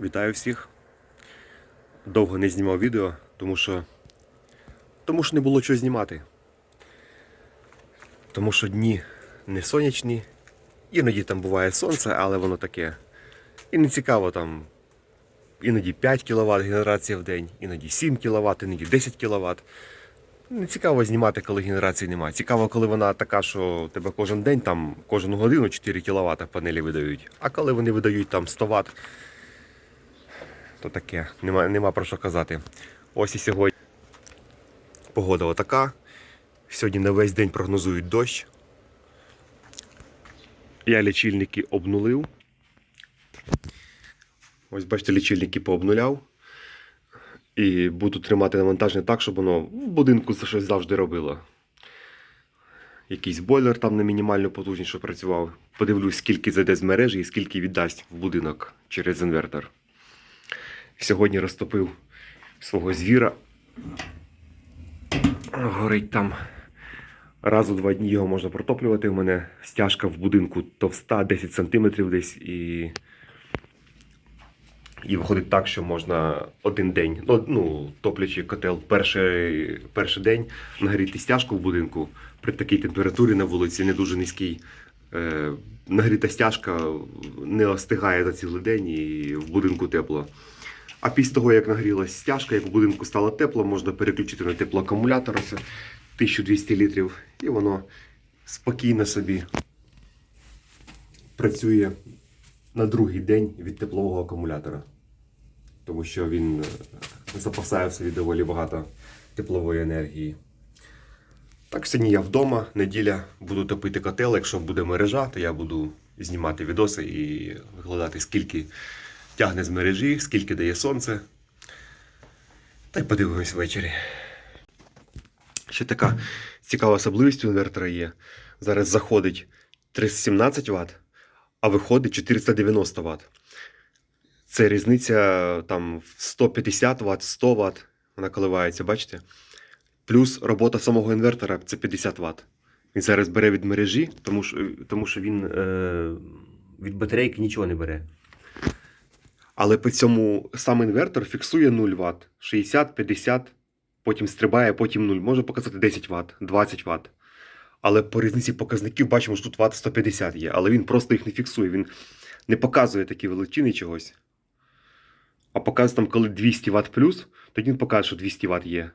Вітаю всіх. Довго не знімав відео, тому що. Тому що не було чого знімати. Тому що дні не сонячні. Іноді там буває сонце, але воно таке. І не цікаво там. Іноді 5 кВт генерація в день, іноді 7 кВт, іноді 10 кВт. Не цікаво знімати, коли генерації немає. Цікаво, коли вона така, що тебе кожен день, там, кожну годину 4 кВт панелі видають. А коли вони видають там 100 Вт, то таке, нема, нема про що казати. Ось і сьогодні погода отака. Сьогодні на весь день прогнозують дощ. Я лічильники обнулив. Ось бачите, лічильники пообнуляв. І буду тримати навантаження так, щоб воно в будинку це щось завжди робило. Якийсь бойлер там на мінімальну потужність, що працював. Подивлюсь, скільки зайде з мережі і скільки віддасть в будинок через інвертор. Сьогодні розтопив свого звіра. Горить там. Раз у два дні його можна протоплювати. У мене стяжка в будинку товста, 10 см десь. І і виходить так, що можна один день, ну, ну топлячий котел, перший, перший день нагріти стяжку в будинку при такій температурі на вулиці, не дуже низькій. Е, нагріта стяжка не остигає на цілий день і в будинку тепло. А після того, як нагрілась стяжка, як в будинку стало тепло, можна переключити на теплоакумулятор ось 1200 літрів, і воно спокійно собі працює на другий день від теплового акумулятора. Тому що він е, запасає в собі доволі багато теплової енергії. Так, сьогодні я вдома, неділя буду топити котел. Якщо буде мережа, то я буду знімати відоси і викладати, скільки тягне з мережі, скільки дає сонце. Та й подивимось ввечері. Ще така цікава особливість у інвертора є. Зараз заходить 317 Вт, а виходить 490 Вт. Це різниця там в 150 Вт, 100 Вт. Вона коливається, бачите? Плюс робота самого інвертора це 50 Вт. Він зараз бере від мережі, тому що, тому що він е, від батарейки нічого не бере. Але при цьому сам інвертор фіксує 0 Вт, 60, 50, потім стрибає, потім 0. Може показати 10 Вт, 20 Вт. Але по різниці показників бачимо, що тут Вт 150 є, але він просто їх не фіксує. Він не показує такі величини чогось. А показує там, коли 200 Вт плюс, тоді він покаже, що 200 Вт є.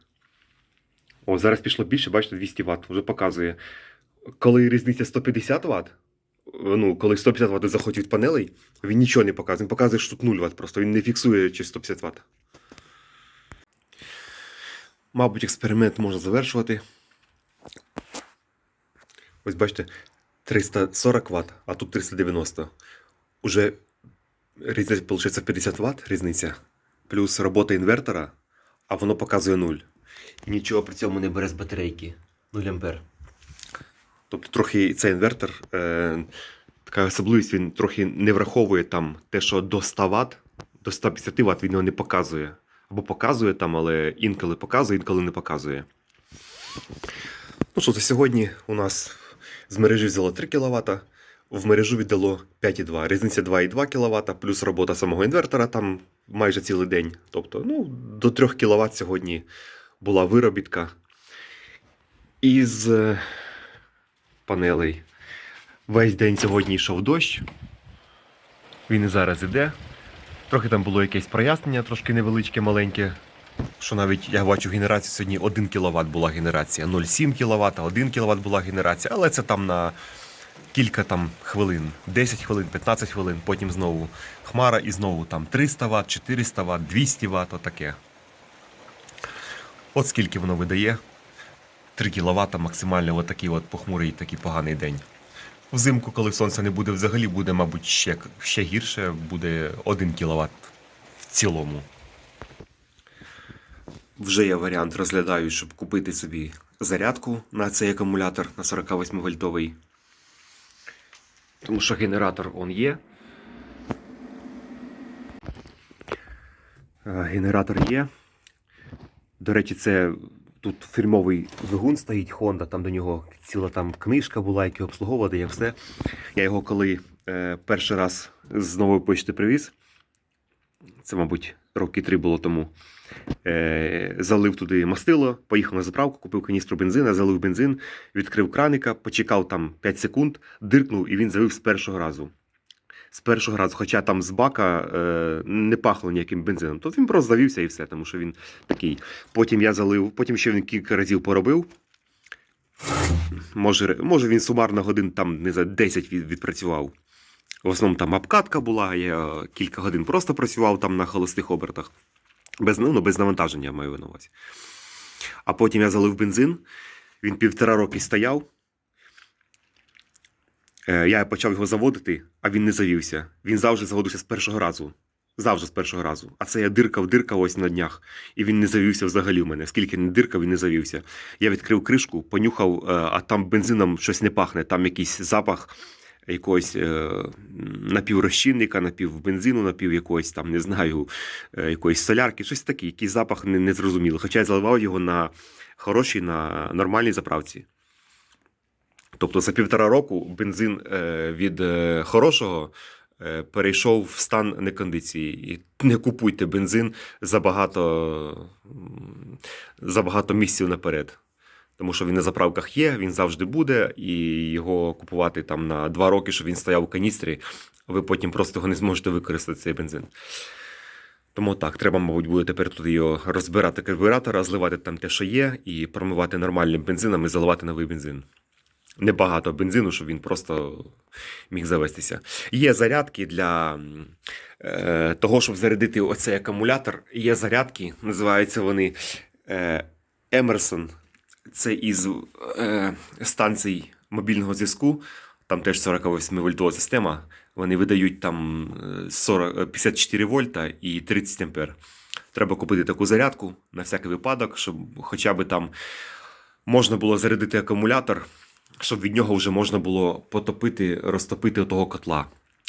О, зараз пішло більше, бачите, 200 Вт, вже показує. Коли різниця 150 Вт, ну, коли 150 Вт заходить від панелей, він нічого не показує. Він показує, що тут 0 Вт, просто він не фіксує чи 150 Вт. Мабуть, експеримент можна завершувати. Ось бачите, 340 Вт, а тут 390. Уже різниця, виходить, 50 Вт різниця. Плюс робота інвертора, а воно показує 0. І нічого при цьому не бере з батарейки. 0 ампер. Тобто трохи цей інвертор, е, така особливість, він трохи не враховує там те, що до 100 Вт, до 150 Вт він його не показує. Або показує там, але інколи показує, інколи не показує. Ну що, це сьогодні у нас з мережі взяло 3 кВт, в мережу віддало 5,2. Різниця 2,2 кВт, плюс робота самого інвертора там майже цілий день. Тобто, ну, до 3 кВт сьогодні була виробітка. Із е, панелей. Весь день сьогодні йшов дощ. Він і зараз іде. Трохи там було якесь прояснення, трошки невеличке, маленьке. Що навіть я бачу генерацію сьогодні 1 кВт була генерація, 0,7 кВт, 1 кВт була генерація, але це там на кілька там хвилин, 10 хвилин, 15 хвилин, потім знову хмара і знову там 300 Вт, 400 Вт, 200 Вт, отаке. От скільки воно видає. 3 кВт максимально отакий от похмурий такий поганий день. Взимку, коли сонця не буде взагалі, буде, мабуть, ще, ще гірше, буде 1 кВт в цілому. Вже я варіант розглядаю, щоб купити собі зарядку на цей акумулятор на 48 вольтовий. Тому що генератор он є. Е, Генератор є. До речі, це тут фірмовий двигун стоїть Honda, там до нього ціла там книжка була, яка обслуговувала, як все. Я його коли е, перший раз з нової почти привіз, це, мабуть, роки три було тому. Е, залив туди мастило, поїхав на заправку, купив каністру бензина, залив бензин, відкрив краника, почекав там 5 секунд, диркнув і він завив з першого разу. З першого разу, хоча там з бака е, не пахло ніяким бензином, то він просто завівся і все, тому що він такий. Потім я залив, потім ще він кілька разів поробив. Може, може він сумарно годин там не за 10 від, відпрацював. В основному там обкатка була, я кілька годин просто працював там на холостих обертах. Без, ну, ну, без навантаження маю на увазі. А потім я залив бензин, він півтора роки стояв. Е, Я почав його заводити, а він не завівся. Він завжди заводився з першого разу. Завжди з першого разу. А це я диркав, диркав ось на днях. І він не завівся взагалі в мене. Скільки не диркав, він не завівся. Я відкрив кришку, понюхав, е, а там бензином щось не пахне. Там якийсь запах якогось е, напіврозчинника, напівбензину, напів якогось там, не знаю, якоїсь солярки, щось таке, якийсь запах не- незрозумілий. Хоча я заливав його на хорошій, на нормальній заправці. Тобто за півтора року бензин е, від е, хорошого е, перейшов в стан некондиції. І не купуйте бензин забагато, м, забагато місяців наперед. Тому що він на заправках є, він завжди буде, і його купувати там на два роки, щоб він стояв у каністрі, ви потім просто його не зможете використати цей бензин. Тому так, треба, мабуть, буде тепер туди його розбирати карбюратора, зливати там те, що є, і промивати нормальним бензином і заливати новий бензин. Небагато бензину, щоб він просто міг завестися. Є зарядки для е, того, щоб зарядити оцей акумулятор. Є зарядки, називаються вони е, Emerson. Це із е, станцій мобільного зв'язку. Там теж 48 вольтова система. Вони видають там е, 40, е, 54 вольта і 30 ампер. Треба купити таку зарядку на всякий випадок, щоб хоча б там можна було зарядити акумулятор, щоб від нього вже можна було потопити, розтопити того котла.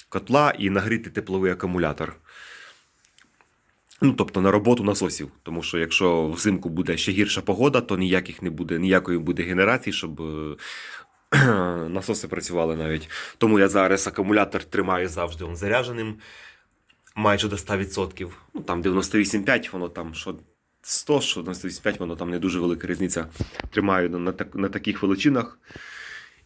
Котла і нагріти тепловий акумулятор. Ну, тобто на роботу насосів. Тому що якщо взимку буде ще гірша погода, то ніяких не буде, ніякої буде генерації, щоб насоси працювали навіть. Тому я зараз акумулятор тримаю завжди он зарядженим майже до 100%. Ну там 98,5, воно там що 100, що 98,5, воно там не дуже велика різниця. Тримаю на, на, на таких величинах.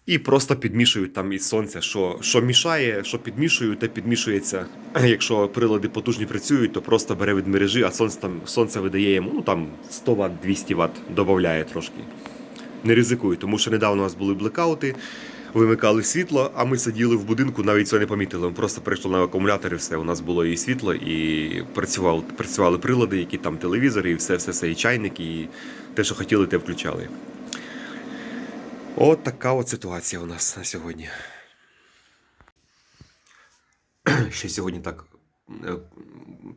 І просто підмішують там із сонця, що, що мішає, що підмішують, те підмішується. Якщо прилади потужні працюють, то просто бере від мережі, а сонце, там, сонце видає йому ну, там 100 Вт, 200 Вт, додає трошки. Не ризикую, тому що недавно у нас були блекаути, вимикали світло, а ми сиділи в будинку, навіть цього не помітили. Ми просто перейшли на акумулятор і все. У нас було і світло, і працювали, працювали прилади, які там телевізори, і все, все, все, і чайники, і те, що хотіли, те включали. От така от ситуація у нас на сьогодні. Ще сьогодні так е,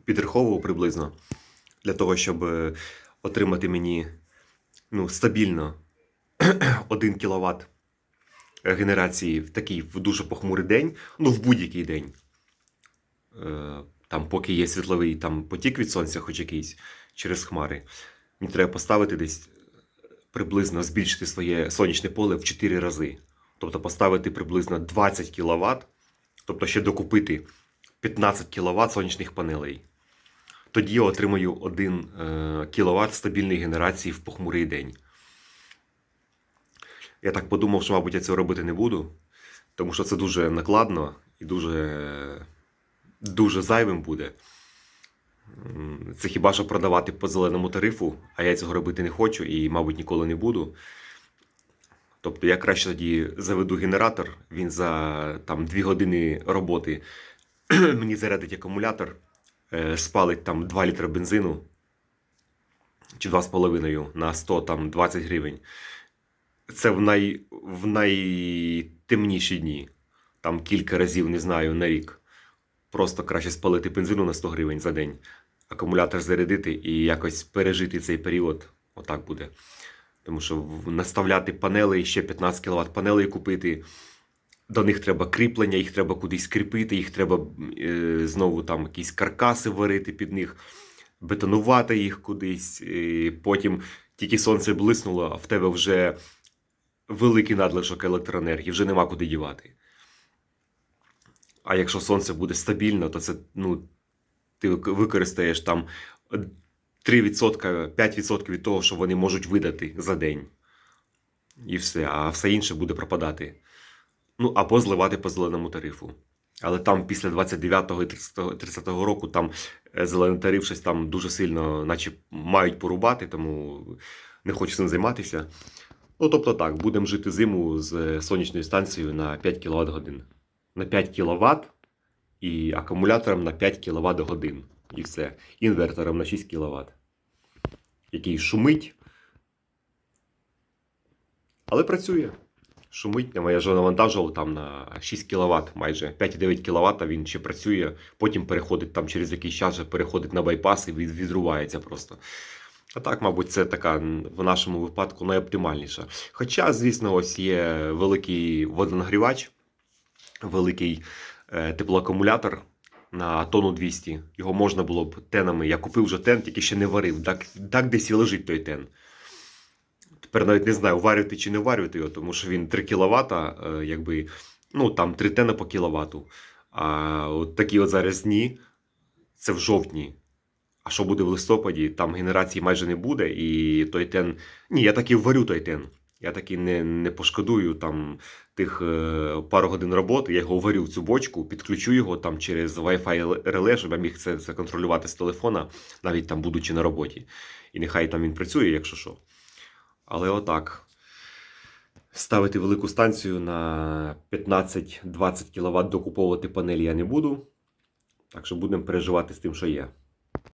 підраховував приблизно для того, щоб е, отримати мені ну, стабільно 1 кВт генерації в такий в дуже похмурий день, ну в будь-який день. Е, Там, поки є світловий там, потік від сонця, хоч якийсь через хмари, мені треба поставити десь приблизно збільшити своє сонячне поле в 4 рази. Тобто поставити приблизно 20 кВт, тобто ще докупити 15 кВт сонячних панелей. Тоді я отримаю 1 кВт стабільної генерації в похмурий день. Я так подумав, що, мабуть, я цього робити не буду, тому що це дуже накладно і дуже, дуже зайвим буде. Це хіба що продавати по зеленому тарифу, а я цього робити не хочу і, мабуть, ніколи не буду. Тобто я краще тоді заведу генератор, він за там 2 години роботи мені зарядить акумулятор, е, спалить там 2 літри бензину чи 2,5 на 100 там 20 гривень. Це в, най, в найтемніші дні. Там кілька разів, не знаю, на рік. Просто краще спалити бензину на 100 гривень за день, акумулятор зарядити і якось пережити цей період. Отак буде. Тому що наставляти панели, ще 15 кВт панелей купити. До них треба кріплення, їх треба кудись кріпити, їх треба е, знову там якісь каркаси варити під них, бетонувати їх кудись. І потім тільки сонце блиснуло, а в тебе вже великий надлишок електроенергії, вже нема куди дівати. А якщо сонце буде стабільно, то це ну, ти використаєш там 3%, 5% від того, що вони можуть видати за день. І все, а все інше буде пропадати. Ну, або зливати по зеленому тарифу. Але там після 29-го і 30-го 30-го року там е, зелений тариф щось там дуже сильно, наче мають порубати, тому не хочу цим займатися. Ну, тобто так, будемо жити зиму з е, сонячною станцією на 5 кВт годин. На 5 кВт і акумулятором на 5 кВт годин. І все. Інвертором на 6 кВт. Який шумить. Але працює. Шумить, я вже навантажував там на 6 кВт, майже 5,9 кВт він ще працює, потім переходить там через якийсь час вже переходить на байпас і від- відрувається просто. А так, мабуть, це така в нашому випадку найоптимальніша. Хоча, звісно, ось є великий водонагрівач, великий теплоакумулятор на тонну 200. Його можна було б тенами. Я купив вже тен, тільки ще не варив. Так, так десь і лежить той тен. Тепер навіть не знаю, варювати чи не варювати його, тому що він 3 кВт, е, якби, ну там 3 тена по кіловату. А от такі от зараз дні, це в жовтні. А що буде в листопаді? Там генерації майже не буде, і той тен. Ні, я таки варю той тен. Я таки не, не пошкодую там тих е, пару годин роботи. Я його варю в цю бочку, підключу його там через Wi-Fi реле, щоб я міг це, це контролювати з телефона, навіть там будучи на роботі. І нехай там він працює, якщо що. Але отак. Ставити велику станцію на 15-20 кВт докуповувати панелі я не буду. Так що будемо переживати з тим, що є.